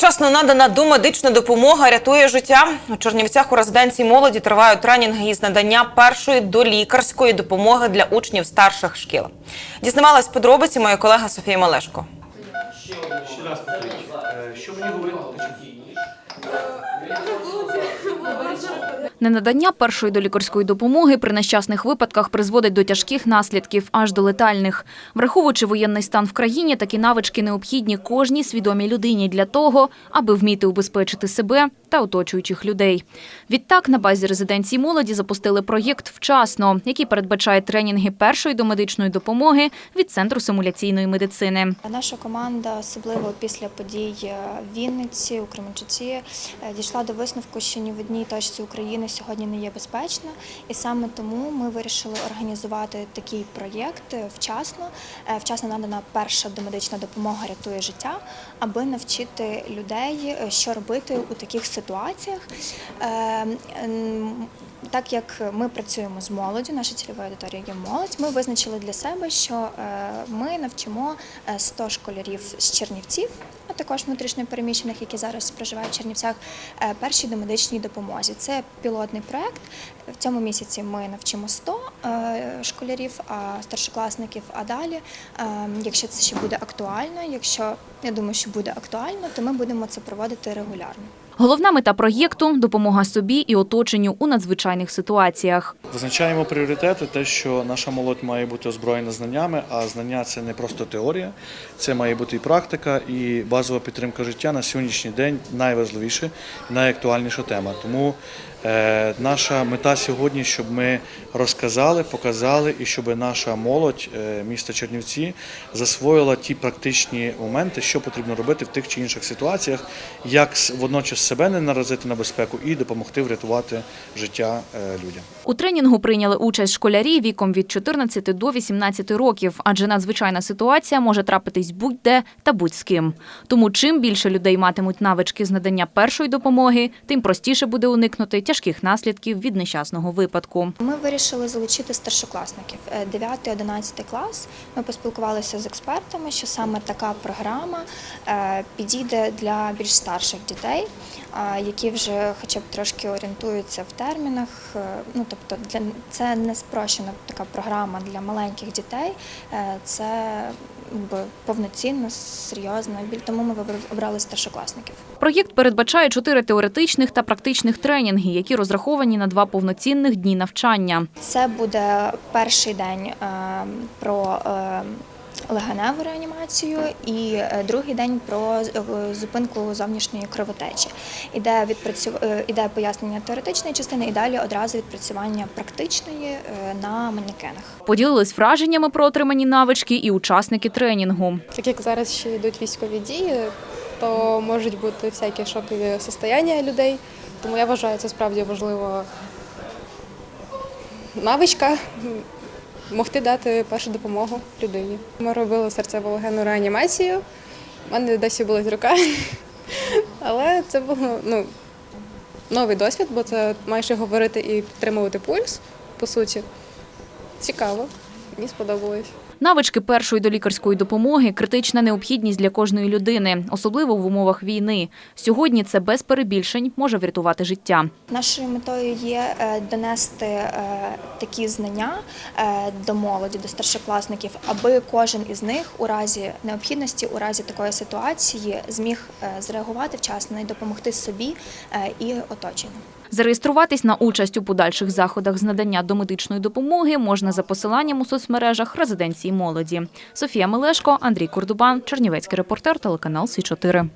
Вчасно надана домедична допомога рятує життя. У Чернівцях у резиденції молоді тривають тренінги із надання першої долікарської допомоги для учнів старших шкіл. Дізнавалась подробиці моя колега Софія Малешко. Ще раз Що мені говорити? Ненадання першої долікарської допомоги при нещасних випадках призводить до тяжких наслідків, аж до летальних. Враховуючи воєнний стан в країні, такі навички необхідні кожній свідомій людині для того, аби вміти убезпечити себе та оточуючих людей. Відтак, на базі резиденції молоді запустили проєкт «Вчасно», який передбачає тренінги першої домедичної допомоги від Центру симуляційної медицини. Наша команда, особливо після подій е, в Вінниці, у Кременчуці, е, дійшла до висновку, що ні в одній точці України сьогодні не є безпечно, і саме тому ми вирішили організувати такий проєкт е, вчасно. Е, Вчасно надана перша домедична допомога рятує життя, аби навчити людей, е, що робити у таких ситуаціях. Е, так як ми працюємо з молоддю, наша цільова аудиторія є молодь, ми визначили для себе, що е, ми навчимо е, 100 школярів з Чернівців, а також внутрішньопереміщених, які зараз проживають в Чернівцях, е, першій домедичній допомозі. Це пілотний проект. В цьому місяці ми навчимо 100 е, школярів, а старшокласників. А далі, е, якщо це ще буде актуально, якщо я думаю, що буде актуально, то ми будемо це проводити регулярно. Головна мета проєкту допомога собі і оточенню у надзвичайних ситуаціях. Визначаємо пріоритети, те, що наша молодь має бути озброєна знаннями, а знання це не просто теорія, це має бути і практика, і базова підтримка життя на сьогоднішній день найважливіша, найактуальніша тема. Тому наша мета сьогодні, щоб ми розказали, показали і щоб наша молодь е, міста Чернівці засвоїла ті практичні моменти, що потрібно робити в тих чи інших ситуаціях, як водночас себе не наразити на безпеку і допомогти врятувати життя е, людям. У тренінгу прийняли участь школярі віком від 14 до 18 років, адже надзвичайна ситуація може трапитись будь-де та будь з ким. Тому чим більше людей матимуть навички з надання першої допомоги, тим простіше буде уникнути тяжких наслідків від нещасного випадку. Ми вирішили залучити старшокласників 9-11 клас. Ми поспілкувалися з експертами, що саме така програма е, підійде для більш старших дітей, е, які вже хоча б трошки орієнтуються в термінах. Е, Ну тобто, для це не спрощена така програма для маленьких дітей. Е, Це повноцінна, серйозна біль. Тому ми обрали старшокласників. Проєкт передбачає чотири теоретичних та практичних тренінги, які розраховані на два повноцінних дні навчання. Це буде перший день е, про е, легеневу реанімацію і е, другий день про е, зупинку зовнішньої кровотечі. Іде відпрацю... е, іде пояснення теоретичної частини і далі одразу відпрацювання практичної на манекенах. Поділились враженнями про отримані навички і учасники тренінгу. Так як зараз ще йдуть військові дії, то можуть бути всякі шокові состояння людей. Тому я вважаю, це справді важлива навичка могти дати першу допомогу людині. Ми робили серцево-легенну реанімацію. У мене досі болить рука. Але це був ну, новий досвід, бо це майже говорити і підтримувати пульс, по суті. Цікаво, мені сподобалось. Навички першої долікарської допомоги критична необхідність для кожної людини, особливо в умовах війни. Сьогодні це без перебільшень може врятувати життя. Нашою метою є е, донести е, такі знання е, до молоді, до старшокласників, аби кожен із них у разі необхідності, у разі такої ситуації зміг зреагувати вчасно і допомогти собі і оточенню. Зареєструватись на участь у подальших заходах з надання домедичної допомоги можна за посиланням у соцмережах резиденції молоді. Софія Мелешко, Андрій Курдубан, Чернівецький репортер, телеканал Сі 4